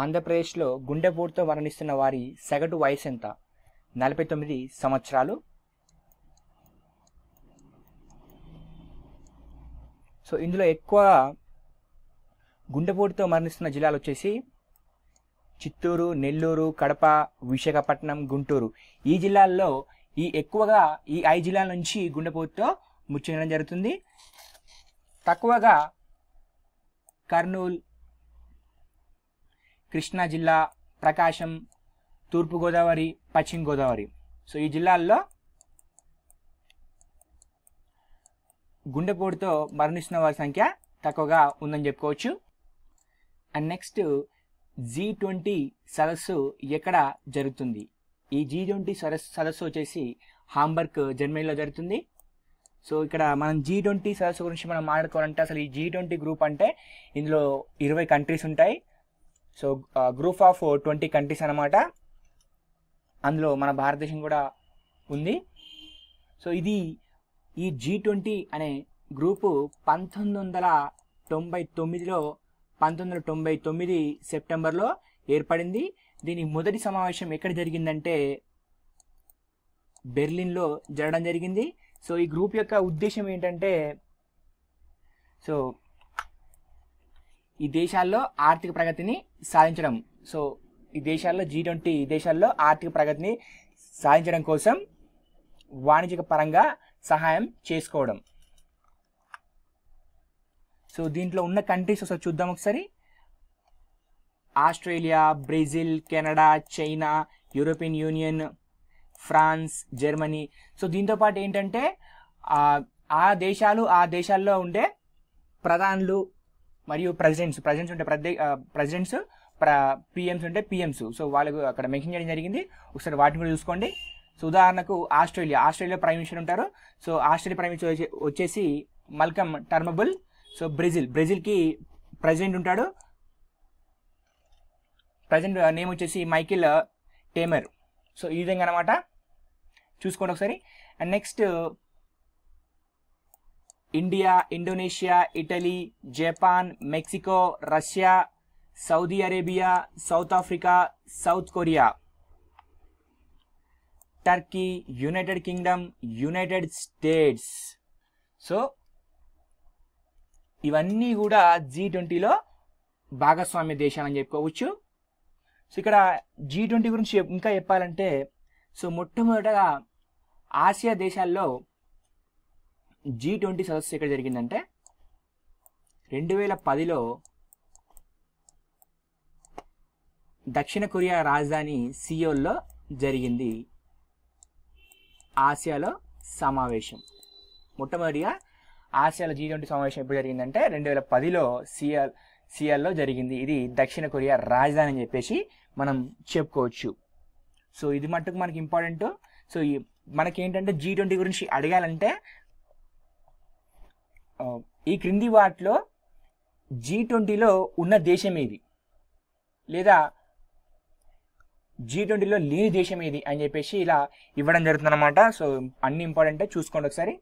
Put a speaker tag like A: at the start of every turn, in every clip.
A: ఆంధ్రప్రదేశ్లో గుండెపోటుతో మరణిస్తున్న వారి సగటు వయసు ఎంత? నలభై తొమ్మిది సంవత్సరాలు. సో ఇందులో ఎక్కువ గుండెపోటుతో మరణిస్తున్న జిల్లాలు వచ్చేసి చిత్తూరు నెల్లూరు కడప విశాఖపట్నం గుంటూరు. ఈ జిల్లాల్లో ఈ ఎక్కువగా ఈ ఐదు జిల్లాల నుంచి గుండెపోటుతో మృతి జరుగుతుంది. తక్కువగా కర్నూలు కృష్ణా జిల్లా ప్రకాశం తూర్పుగోదావరి పశ్చిమ గోదావరి. సో ఈ జిల్లాల్లో గుండెపోటుతో మరణిస్తున్న వారి సంఖ్య తక్కువగా ఉందని చెప్పుకోవచ్చు. అండ్ నెక్స్ట్ జీ ట్వంటీ సదస్సు ఎక్కడ జరుగుతుంది? ఈ జీ ట్వంటీ సదస్సు సదస్సు వచ్చేసి హాంబర్గ్ జర్మనీలో జరుగుతుంది. సో ఇక్కడ మనం జీ ట్వంటీ సదస్సు గురించి మనం మాట్లాడుకోవాలంటే అసలు ఈ జీ ట్వంటీ గ్రూప్ అంటే ఇందులో ఇరవై కంట్రీస్ ఉంటాయి. So group of twenty countries అనమాట అందులో మన భారతదేశం కూడా ఉంది. సో ఇది ఈ జీ ట్వంటీ అనే గ్రూపు పంతొమ్మిది వందల తొంభై తొమ్మిదిలో పంతొమ్మిది వందల తొంభై తొమ్మిది సెప్టెంబర్లో ఏర్పడింది. దీని మొదటి సమావేశం ఎక్కడ జరిగిందంటే బెర్లిన్లో జరగడం జరిగింది. సో ఈ గ్రూప్ యొక్క ఉద్దేశం ఏంటంటే సో ఈ దేశాల్లో ఆర్థిక ప్రగతిని సాధించడం. సో ఈ దేశాల్లో జీ ట్వంటీ దేశాల్లో ఆర్థిక ప్రగతిని సాధించడం కోసం వాణిజ్యక పరంగా సహాయం చేసుకోవడం. సో దీంట్లో ఉన్న కంట్రీస్ ఒకసారి చూద్దాం ఒకసారి. Australia Brazil Canada China European Union France Germany. So దీంతో పాటు ఏంటంటే ఆ ఆ దేశాలు ఆ దేశాల్లో ఉండే ప్రధానులు మరియు ప్రెసిడెంట్స్ ప్రెసిడెంట్స్ ఉంటే ప్రత్యేక ప్రెసిడెంట్స్ ప్ర పిఎంస్ ఉంటే పిఎంస్ సో వాళ్ళకు అక్కడ మెన్షన్ చేయడం జరిగింది. ఒకసారి వాటిని కూడా చూసుకోండి. సో ఉదాహరణకు ఆస్ట్రేలియా. ఆస్ట్రేలియా ప్రైమ్ మినిస్టర్ ఉంటారు. సో ఆస్ట్రేలియా ప్రైమ్ మినిస్టర్ వచ్చేసి మల్కమ్ టర్మబుల్. సో బ్రెజిల్ బ్రెజిల్కి ప్రెసిడెంట్ ఉంటాడు. ప్రజెంట్ నేమ్ వచ్చేసి మైకిల్ టేమర్ సో ఈ విధంగా అనమాట చూసుకోండి ఒకసారి. And next India Indonesia Italy Japan Mexico Russia Saudi Arabia South Africa South Korea. Turkey United Kingdom United States. So ఇవన్నీ కూడా జీ ట్వంటీలో భాగస్వామ్య దేశాలని చెప్పుకోవచ్చు. సో ఇక్కడ జీ ట్వంటీ గురించి ఇంకా చెప్పాలంటే సో మొట్టమొదటగా ఆసియా దేశాల్లో జీ ట్వంటీ సదస్సు ఎక్కడ జరిగిందంటే రెండు వేల పదిలో దక్షిణ కొరియా రాజధాని సియోల్లో జరిగింది ఆసియాలో సమావేశం. మొట్టమొదటిగా ఆసియాలో జీ ట్వంటీ సమావేశం ఎప్పుడు జరిగిందంటే రెండు వేల పదిలో సియల్ సియల్లో జరిగింది. ఇది దక్షిణ కొరియా రాజధాని అని చెప్పేసి మనం చెప్పుకోవచ్చు. సో ఇది మట్టుకు మనకి ఇంపార్టెంట్ సో ఈ మనకి ఏంటంటే జీ ట్వంటీ గురించి అడగాలంటే ఈ క్రింది వాటిలో జీ ట్వంటీలో ఉన్న దేశం ఏది? లేదా జీ ట్వంటీలో లేని దేశం ఏది అని చెప్పేసి ఇలా ఇవ్వడం జరుగుతుంది అనమాట సో అన్ని ఇంపార్టెంటే చూసుకోండి ఒకసారి.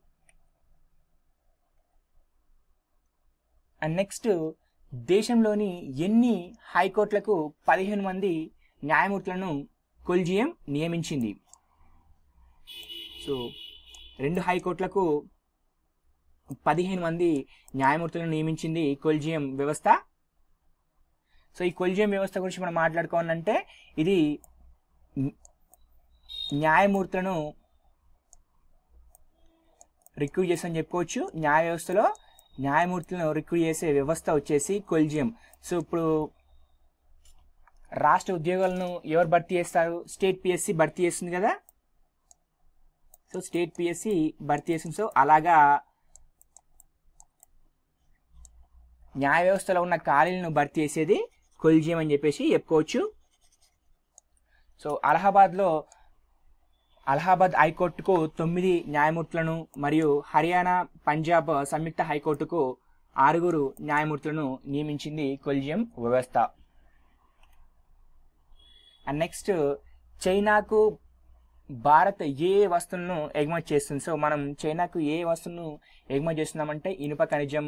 A: అండ్ నెక్స్ట్ దేశంలోని ఎన్ని హైకోర్టులకు పదిహేను మంది న్యాయమూర్తులను కొల్జియం నియమించింది? సో రెండు హైకోర్టులకు పదిహేను మంది న్యాయమూర్తులను నియమించింది కొల్జియం వ్యవస్థ. సో ఈ కొల్జియం వ్యవస్థ గురించి మనం మాట్లాడుకోవాలంటే ఇది న్యాయమూర్తులను రిక్రూట్ చేసని చెప్పుకోవచ్చు. న్యాయ వ్యవస్థలో న్యాయమూర్తులను రిక్రూట్ చేసే వ్యవస్థ వచ్చేసి కొల్జియం. సో ఇప్పుడు రాష్ట్ర ఉద్యోగాలను ఎవరు భర్తీ చేస్తారు? స్టేట్ పిఎస్సి భర్తీ చేస్తుంది కదా? సో స్టేట్ పిఎస్సి భర్తీ చేస్తుంది. సో అలాగా న్యాయ వ్యవస్థలో ఉన్న ఖాళీలను భర్తీ చేసేది కొల్జియం అని చెప్పేసి చెప్పుకోవచ్చు. సో అలహాబాద్లో అలహాబాద్ హైకోర్టుకు తొమ్మిది న్యాయమూర్తులను మరియు హర్యానా పంజాబ్ సంయుక్త హైకోర్టుకు ఆరుగురు న్యాయమూర్తులను నియమించింది కొల్జియం వ్యవస్థ. అండ్ నెక్స్ట్ చైనాకు భారత్ ఏ వస్తువులను ఎగుమతి చేస్తుంది? సో మనం చైనాకు ఏ వస్తువును ఎగుమతి చేస్తున్నామంటే ఇనుప ఖనిజం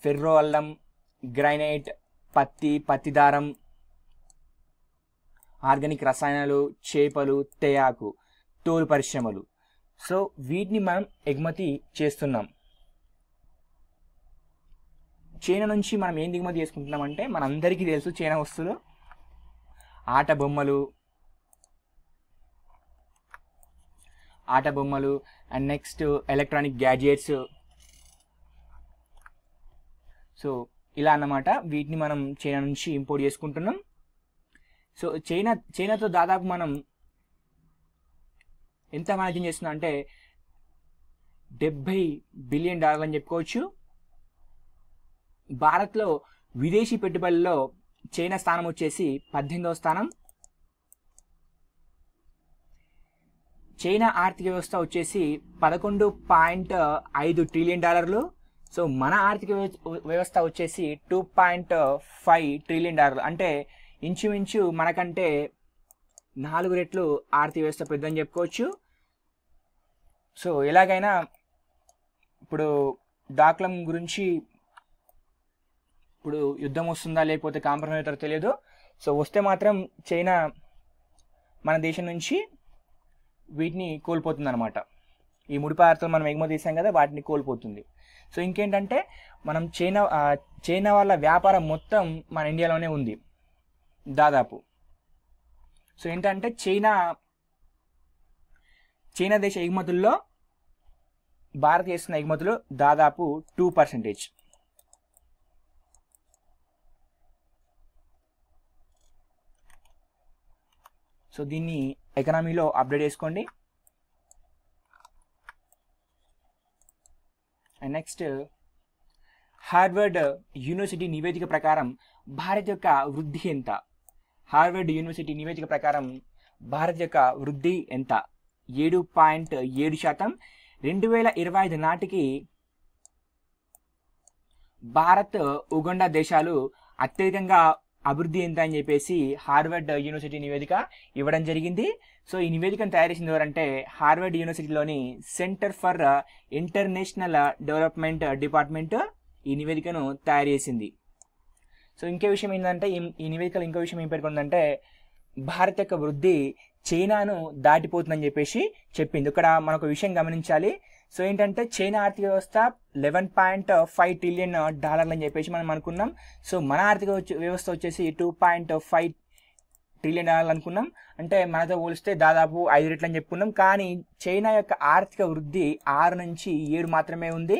A: ఫెర్రో అల్లం గ్రైనైట్ పత్తి పత్తి దారం ఆర్గానిక్ రసాయనాలు చేపలు తేయాకు తోలు పరిశ్రమలు. సో వీటిని మనం ఎగుమతి చేస్తున్నాం. చైనా నుంచి మనం ఏం దిగుమతి చేసుకుంటున్నాం అంటే మనందరికీ తెలుసు చైనా వస్తువులు. ఆట బొమ్మలు ఆట బొమ్మలు and next electronic gadgets so ఇలా అన్నమాట. వీటిని మనం చైనా నుంచి ఇంపోర్ట్ చేసుకుంటున్నాం. సో చైనా చైనాతో దాదాపు మనం ఎంత వాణిజ్యం చేస్తున్నాం అంటే డెబ్బై బిలియన్ డాలర్లు అని చెప్పుకోవచ్చు. భారత్లో విదేశీ పెట్టుబడుల్లో చైనా స్థానం వచ్చేసి పద్దెనిమిదవ స్థానం. చైనా ఆర్థిక వ్యవస్థ వచ్చేసి పదకొండు పాయింట్ ఐదు ట్రిలియన్ డాలర్లు. సో మన ఆర్థిక వ్యవ- వ్యవస్థ వచ్చేసి టూ పాయింట్ ఫైవ్ ట్రిలియన్ డాలర్లు. అంటే ఇంచుమించు మనకంటే నాలుగు రెట్లు ఆర్థిక వ్యవస్థ పెద్దని చెప్పుకోవచ్చు. సో ఎలాగైనా ఇప్పుడు డాక్లం గురించి ఇప్పుడు యుద్ధం వస్తుందా లేకపోతే కాంప్రమైజ్ అవుతారో తెలియదు. సో వస్తే మాత్రం చైనా మన దేశం నుంచి వీటిని కోల్పోతుంది అనమాట ఈ ముడి పదార్థాలు మనం ఎగుమతి చేసాం కదా వాటిని కోల్పోతుంది. సో ఇంకేంటంటే మనం చైనా చైనా వాళ్ళ వ్యాపారం మొత్తం మన ఇండియాలోనే ఉంది. దాదాపు. సో ఏంటంటే చైనా చైనా దేశ ఎగుమతుల్లో భారత్ చేస్తున్న ఎగుమతులు దాదాపు టూ పర్సెంటేజ్. సో దీన్ని ఎకనామీలో అప్డేట్ చేసుకోండి. నెక్స్ట్ హార్వర్డ్ యూనివర్సిటీ నివేదిక ప్రకారం భారత్ యొక్క వృద్ధి ఎంత హార్వర్డ్ యూనివర్సిటీ నివేదిక ప్రకారం భారత్ యొక్క వృద్ధి ఎంత ఏడు పాయింట్ ఏడు శాతం. రెండు వేల ఇరవై ఐదు నాటికి భారత్ ఉగండా దేశాలు అత్యధికంగా అభివృద్ధి ఎంత అని చెప్పేసి హార్వర్డ్ యూనివర్సిటీ నివేదిక ఇవ్వడం జరిగింది. సో ఈ నివేదికను తయారు చేసింది ఎవరంటే Harvard యూనివర్సిటీలోని centre for international development department ఈ నివేదికను తయారు చేసింది. సో ఇంకే విషయం ఏంటంటే ఈ- ఈ నివేదికలో ఇంకో విషయం ఏం పేర్కొందంటే భారత యొక్క వృద్ధి చైనాను దాటిపోతుందని చెప్పేసి చెప్పింది. ఇక్కడ మనకు విషయం గమనించాలి. సో ఏంటంటే చైనా ఆర్థిక వ్యవస్థ లెవెన్ పాయింట్ ఫైవ్ ట్రిలియన్ డాలర్లు అని చెప్పేసి మనం అనుకున్నాం. సో మన ఆర్థిక వ్యవస్థ వచ్చేసి టూ పాయింట్ ఫైవ్ ట్రిలియన్ డాలర్లు అనుకున్నాం. అంటే మనతో పోలిస్తే దాదాపు ఐదు రెట్లు అని చెప్పుకున్నాం. కానీ చైనా యొక్క ఆర్థిక వృద్ధి ఆరు నుంచి ఏడు మాత్రమే ఉంది.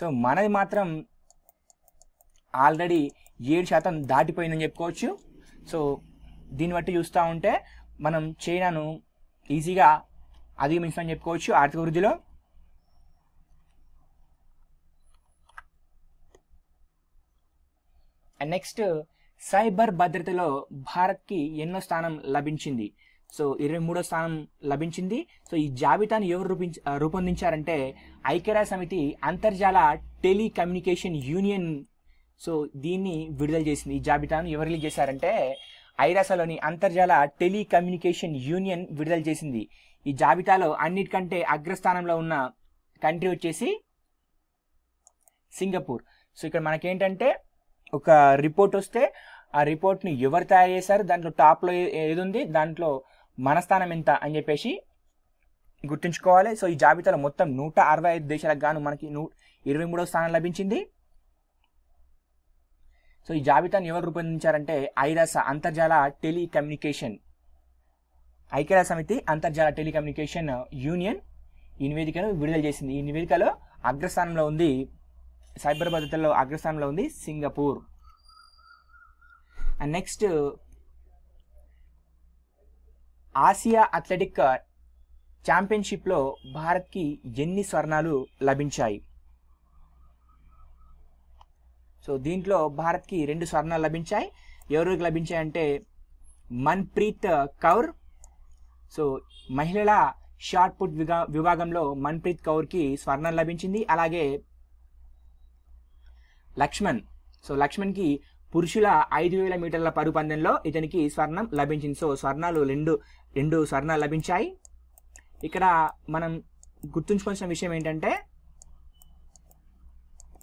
A: సో మనది మాత్రం ఆల్రెడీ ఏడు శాతం దాటిపోయిందని చెప్పుకోవచ్చు. సో దీన్ని బట్టి చూస్తూ ఉంటే మనం చైనాను ఈజీగా అధిగమించమని చెప్పుకోవచ్చు. ఆర్థిక వృద్ధిలో అండ్ నెక్స్ట్ సైబర్ భద్రతలో భారత్కి ఎన్నో స్థానం లభించింది. సో ఇరవై మూడో స్థానం లభించింది. సో ఈ జాబితాను ఎవరు రూపించ రూపొందించారంటే ఐక్యరాజ్య సమితి అంతర్జాల టెలికమ్యూనికేషన్ యూనియన్. సో దీన్ని విడుదల చేసింది. ఈ జాబితాను ఎవరు రిలీజ్ చేశారంటే ఐరాసలోని అంతర్జాల టెలికమ్యూనికేషన్ యూనియన్ విడుదల చేసింది. ఈ జాబితాలో అన్నిటికంటే అగ్రస్థానంలో ఉన్న కంట్రీ వచ్చేసి సింగపూర్. సో ఇక్కడ మనకేంటంటే ఒక రిపోర్ట్ వస్తే ఆ రిపోర్ట్ని ఎవరు తయారు చేశారు దాంట్లో టాప్లో ఏది ఉంది దాంట్లో మన స్థానం ఎంత అని చెప్పేసి గుర్తుంచుకోవాలి. సో ఈ జాబితాలో మొత్తం నూట అరవై ఐదు దేశాలకు గాను మనకి నూ ఇరవై మూడవ స్థానం లభించింది. సో ఈ జాబితాను ఎవరు రూపొందించారంటే ఐరాస అంతర్జాల టెలికమ్యూనికేషన్. ఐక్యరాజ్య సమితి అంతర్జాల టెలికమ్యూనికేషన్ యూనియన్ ఈ నివేదికను విడుదల చేసింది. ఈ నివేదికలో అగ్రస్థానంలో ఉంది సైబర్ భద్రతలో అగ్రస్థానంలో ఉంది Singapore. And next Asia athletic ఛాంపియన్షిప్లో భారత్కి ఎన్ని స్వర్ణాలు లభించాయి? సో దీంట్లో భారత్కి రెండు స్వర్ణాలు లభించాయి. ఎవరికి లభించాయి అంటే మన్ప్రీత్ కౌర్. సో మహిళల షార్ట్ పుట్ విభాగంలో మన్ప్రీత్ కౌర్కి స్వర్ణం లభించింది. అలాగే లక్ష్మణ్. సో లక్ష్మణ్కి పురుషుల ఐదు వేల మీటర్ల పరుగు పందెంలో ఇతనికి స్వర్ణం లభించింది. సో స్వర్ణాలు రెండు రెండు స్వర్ణాలు లభించాయి. ఇక్కడ మనం గుర్తుంచుకోవాల్సిన విషయం ఏంటంటే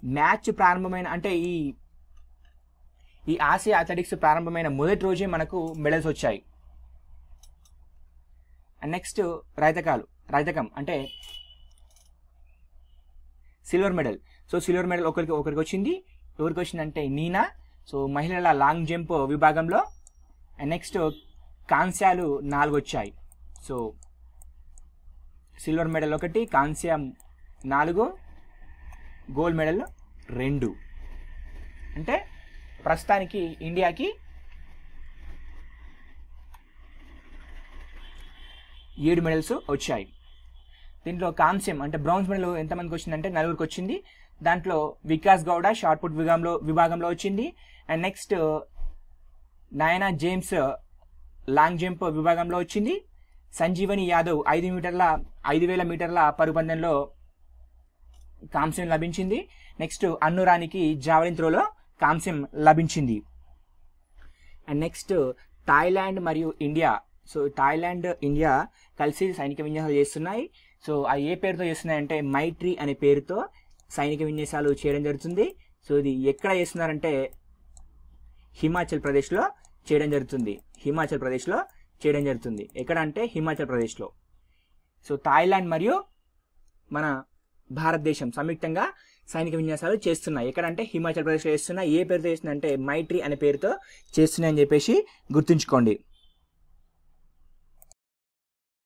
A: మ్యాచ్ ప్రారంభమైన అంటే ఈ ఈ ఆసియా అథ్లెటిక్స్ ప్రారంభమైన మొదటి రోజే మనకు మెడల్స్ వచ్చాయి. అండ్ నెక్స్ట్ రైతకాలు రైతకం అంటే silver medal. So silver medal ఒకరికి ఒకరికి వచ్చింది. ఎవరికి వచ్చిందంటే నీనా. సో మహిళల లాంగ్ జంప్ విభాగంలో. అండ్ నెక్స్ట్ కాంస్యాలు నాలుగు వచ్చాయి. సో సిల్వర్ మెడల్ ఒకటి కాంస్యం నాలుగు గోల్డ్ మెడల్ రెండు. అంటే ప్రస్తుతానికి ఇండియాకి ఏడు మెడల్స్ వచ్చాయి. దీంట్లో కాంస్యం అంటే బ్రౌన్స్ మెడల్ ఎంతమందికి వచ్చిందంటే నలుగురికి వచ్చింది. దాంట్లో వికాస్ గౌడ షార్ట్ పుట్ విభాగంలో విభాగంలో వచ్చింది. And next Nayana James long jump విభాగంలో వచ్చింది. సంజీవని యాదవ్ ఐదు మీటర్ల ఐదు వేల మీటర్ల పరుగు కాంస్యం లభించింది. నెక్స్ట్ అన్నురానికి జావలిన్ త్రోలో కాంస్యం లభించింది. అండ్ నెక్స్ట్ థాయిలాండ్ మరియు ఇండియా. సో థాయిలాండ్ ఇండియా కలిసి సైనిక విన్యాసాలు చేస్తున్నాయి. సో అవి ఏ పేరుతో చేస్తున్నాయి అంటే మైట్రీ అనే పేరుతో సైనిక విన్యాసాలు చేయడం జరుగుతుంది. సో ఇది ఎక్కడ చేస్తున్నారంటే హిమాచల్ ప్రదేశ్లో చేయడం జరుగుతుంది. హిమాచల్ ప్రదేశ్లో చేయడం జరుగుతుంది. ఎక్కడ అంటే హిమాచల్ ప్రదేశ్లో. సో థాయిలాండ్ మరియు మన భారతదేశం సంయుక్తంగా సైనిక విన్యాసాలు చేస్తున్నాయి. ఎక్కడంటే హిమాచల్ ప్రదేశ్లో చేస్తున్నాయి ఏ పేరుతో చేస్తున్నాయి అంటే మైట్రీ అనే పేరుతో చేస్తున్నాయి అని చెప్పేసి గుర్తుంచుకోండి.